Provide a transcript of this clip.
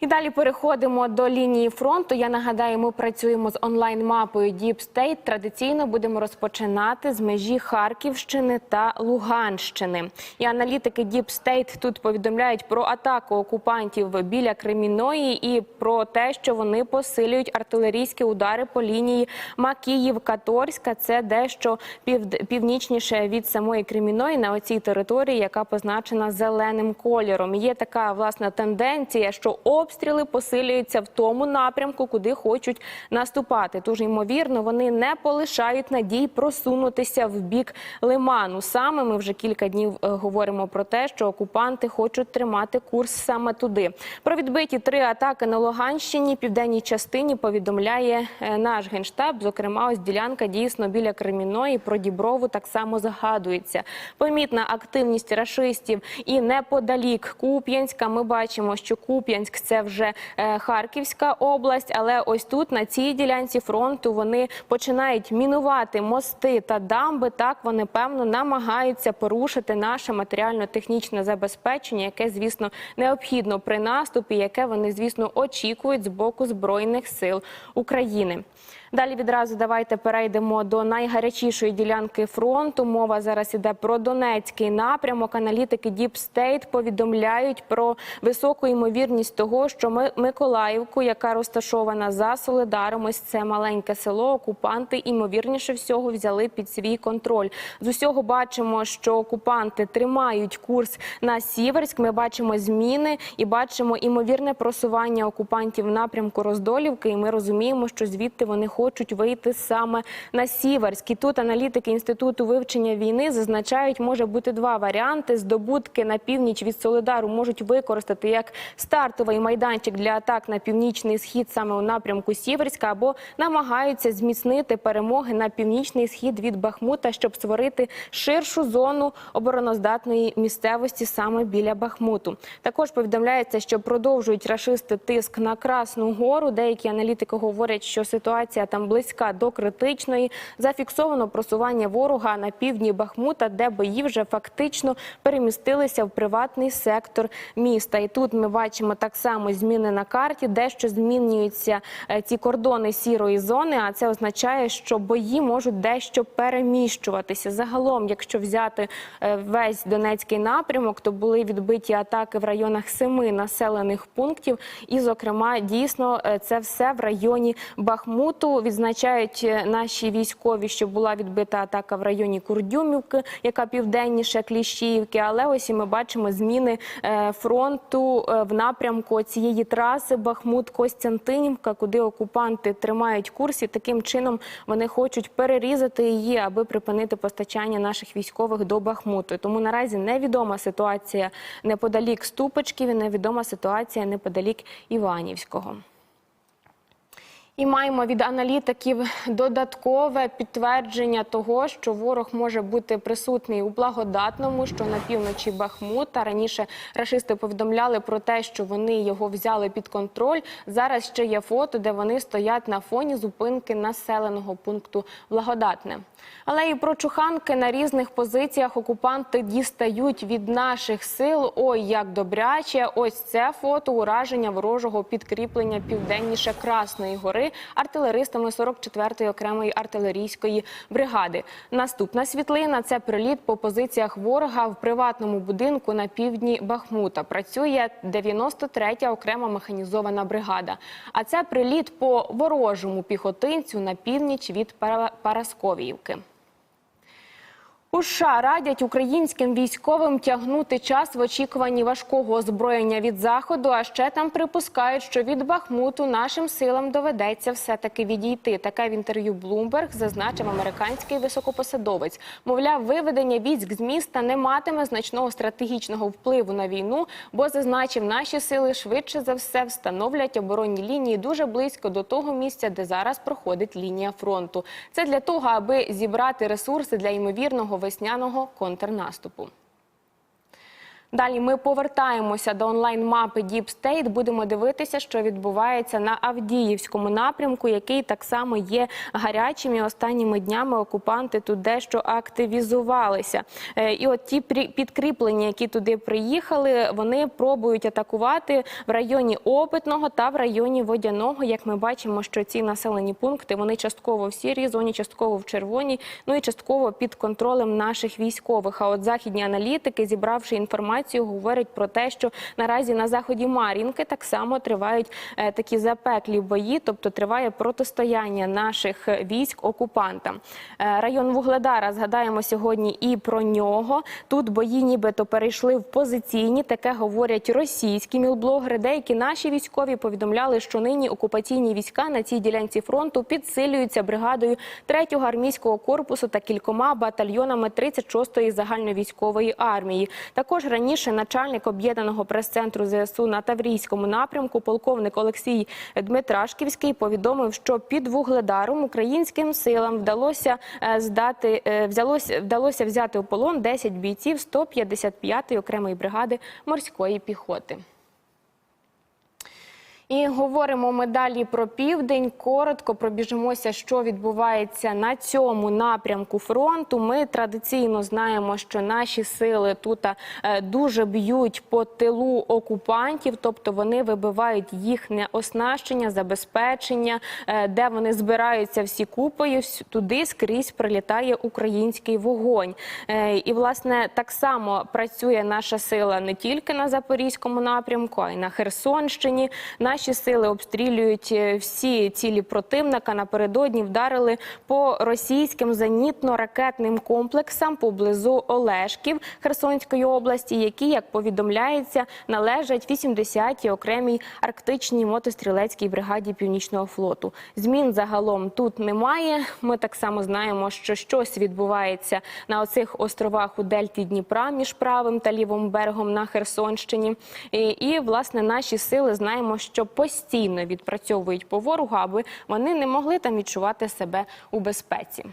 І далі переходимо до лінії фронту. Я нагадаю, ми працюємо з онлайн-мапою Deep State. Традиційно будемо розпочинати з межі Харківщини та Луганщини. І аналітики Deep State тут повідомляють про атаку окупантів біля Креміної і про те, що вони посилюють артилерійські удари по лінії Макіїв-Каторська. Це дещо півд- північніше від самої Креміної на оцій території, яка позначена зеленим кольором. Є така власна тенденція, що обстріли посилюються в тому напрямку, куди хочуть наступати. Тож ймовірно, вони не полишають надій просунутися в бік лиману. Саме ми вже кілька днів е, говоримо про те, що окупанти хочуть тримати курс саме туди. Про відбиті три атаки на Луганщині, південній частині повідомляє е, наш генштаб. Зокрема, ось ділянка дійсно біля Креміної. Про Діброву так само згадується. Помітна активність рашистів і неподалік Куп'янська. Ми бачимо, що Куп'янськ це вже е, Харківська область, але ось тут на цій ділянці фронту вони починають мінувати мости та дамби. Так вони певно намагаються порушити наше матеріально-технічне забезпечення, яке звісно необхідно при наступі, яке вони звісно очікують з боку збройних сил України. Далі відразу давайте перейдемо до найгарячішої ділянки фронту. Мова зараз іде про Донецький напрямок. Аналітики Deep State повідомляють про високу ймовірність того, що Ми- Миколаївку, яка розташована за Солидаром, ось це маленьке село, окупанти ймовірніше всього взяли під свій контроль. З усього бачимо, що окупанти тримають курс на Сіверськ. Ми бачимо зміни і бачимо імовірне просування окупантів в напрямку Роздолівки. І ми розуміємо, що звідти вони хочуть вийти саме на Сіверськ. І тут аналітики інституту вивчення війни зазначають, може бути два варіанти: здобутки на північ від Солидару можуть використати як стартовий майданчик для атак на північний схід саме у напрямку Сіверська, або намагаються зміцнити перемоги на північний схід від Бахмута, щоб створити ширшу зону обороноздатної місцевості саме біля Бахмуту. Також повідомляється, що продовжують рашисти тиск на Красну Гору. Деякі аналітики говорять, що ситуація там близька до критичної. Зафіксовано просування ворога на півдні Бахмута, де бої вже фактично перемістилися в приватний сектор міста. І тут ми бачимо так само зміни на карті, дещо змінюються е, ці кордони сірої зони. А це означає, що бої можуть дещо переміщуватися. Загалом, якщо взяти е, весь Донецький напрямок, то були відбиті атаки в районах семи населених пунктів. І, зокрема, дійсно е, це все в районі Бахмуту. Відзначають е, наші військові, що була відбита атака в районі Курдюмівки, яка південніше Кліщіївки. Але ось і ми бачимо зміни е, фронту е, в напрямку цієї траси Бахмут-Костянтинівка, куди окупанти тримають курс. І таким чином вони хочуть перерізати її, аби припинити постачання наших військових до Бахмуту. Тому наразі невідома ситуація неподалік Ступочків і невідома ситуація неподалік Іванівського. І маємо від аналітиків додаткове підтвердження того, що ворог може бути присутній у благодатному, що на півночі Бахмута. Раніше рашисти повідомляли про те, що вони його взяли під контроль. Зараз ще є фото, де вони стоять на фоні зупинки населеного пункту Благодатне. Але і про чуханки на різних позиціях окупанти дістають від наших сил. Ой, як добряче! Ось це фото ураження ворожого підкріплення південніше Красної гори артилеристами 44-ї окремої артилерійської бригади. Наступна світлина це приліт по позиціях ворога в приватному будинку на півдні Бахмута. Працює 93-я окрема механізована бригада. А це приліт по ворожому піхотинцю на північ від Пара- Парасковіївки. У США радять українським військовим тягнути час в очікуванні важкого озброєння від заходу. А ще там припускають, що від Бахмуту нашим силам доведеться все-таки відійти. Таке в інтерв'ю Bloomberg зазначив американський високопосадовець. Мовляв, виведення військ з міста не матиме значного стратегічного впливу на війну, бо зазначив, наші сили швидше за все встановлять оборонні лінії дуже близько до того місця, де зараз проходить лінія фронту. Це для того, аби зібрати ресурси для ймовірного весняного контрнаступу. Далі ми повертаємося до онлайн-мапи Deep State. Будемо дивитися, що відбувається на Авдіївському напрямку, який так само є гарячим. І останніми днями окупанти тут дещо активізувалися. Е, І от ті підкріплення, які туди приїхали, вони пробують атакувати в районі Опитного та в районі Водяного. Як ми бачимо, що ці населені пункти вони частково в сірій зоні, частково в червоній, ну і частково під контролем наших військових. А от західні аналітики, зібравши інформацію, говорять про те, що наразі на заході Мар'їнки так само тривають е, такі запеклі бої, тобто триває протистояння наших військ окупантам. Е, Район Вугледара згадаємо сьогодні і про нього. Тут бої нібито перейшли в позиційні. Таке говорять російські мілблогери. Деякі наші військові повідомляли, що нині окупаційні війська на цій ділянці фронту підсилюються бригадою 3-го армійського корпусу та кількома батальйонами 36-ї загальновійськової армії. Також раніше начальник об'єднаного прес-центру ЗСУ на Таврійському напрямку, полковник Олексій Дмитрашківський, повідомив, що під Вугледаром українським силам вдалося е, здати е, взялося вдалося взяти у полон 10 бійців 155-ї окремої бригади морської піхоти. І говоримо ми далі про південь. Коротко пробіжимося, що відбувається на цьому напрямку фронту. Ми традиційно знаємо, що наші сили тут е, дуже б'ють по тилу окупантів, тобто вони вибивають їхнє оснащення, забезпечення, е, де вони збираються всі купою. Туди скрізь прилітає український вогонь. Е, І власне так само працює наша сила не тільки на запорізькому напрямку, а й на Херсонщині. Наші сили обстрілюють е, всі цілі противника. Напередодні вдарили по російським зенітно-ракетним комплексам поблизу Олешків Херсонської області, які, як повідомляється, належать 80-й окремій арктичній мотострілецькій бригаді Північного флоту. Змін загалом тут немає. Ми так само знаємо, що щось відбувається на оцих островах у Дельті Дніпра між правим та лівим берегом на Херсонщині. І, і власне наші сили знаємо, постійно відпрацьовують по ворогу, аби вони не могли там відчувати себе у безпеці.